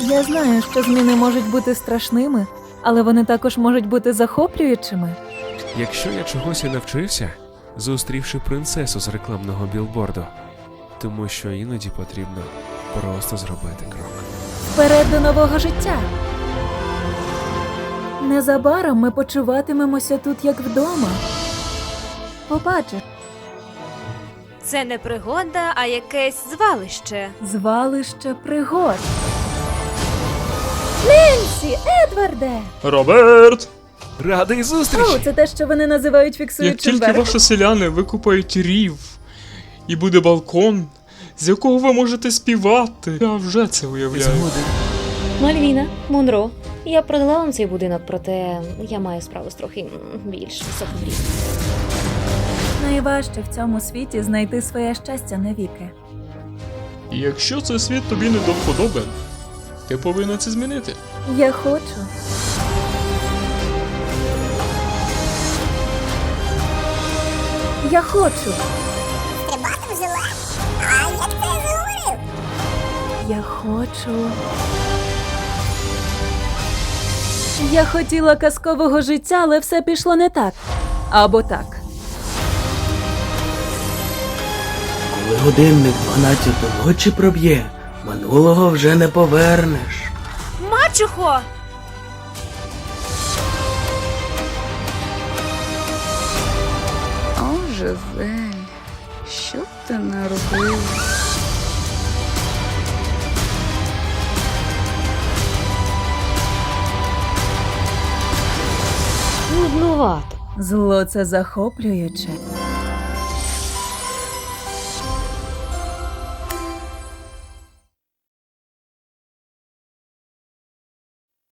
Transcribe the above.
Я знаю, що зміни можуть бути страшними, але вони також можуть бути захоплюючими. Якщо я чогось і навчився, зустрівши принцесу з рекламного білборду, тому що іноді потрібно просто зробити крок. Вперед до нового життя. Незабаром ми почуватимемося тут як вдома. Побачиш, Це не пригода, а якесь звалище. звалище пригод. Едварде! Роберт! Радий О, це те, що вони називають Як фіксуючим тільки верхом. ваші селяни викупають рів, і буде балкон, з якого ви можете співати. Я вже це уявляю. Згоден. Мальвіна, Монро. Я продала вам цей будинок, проте я маю справу з трохи м, більш високим рівнем. Найважче в цьому світі знайти своє щастя навіки. І якщо цей світ тобі не до вподоби, ти повинен це змінити. Я хочу. Я хочу. Стрибатим жила. А як ти говорив? Я хочу. Я хотіла казкового життя, але все пішло не так. Або так. Коли годинник 12 ночі проб'є, минулого вже не повернеш. Мачухо! О, Жизель, що ти не робив? Нуднувато. Зло це захоплююче.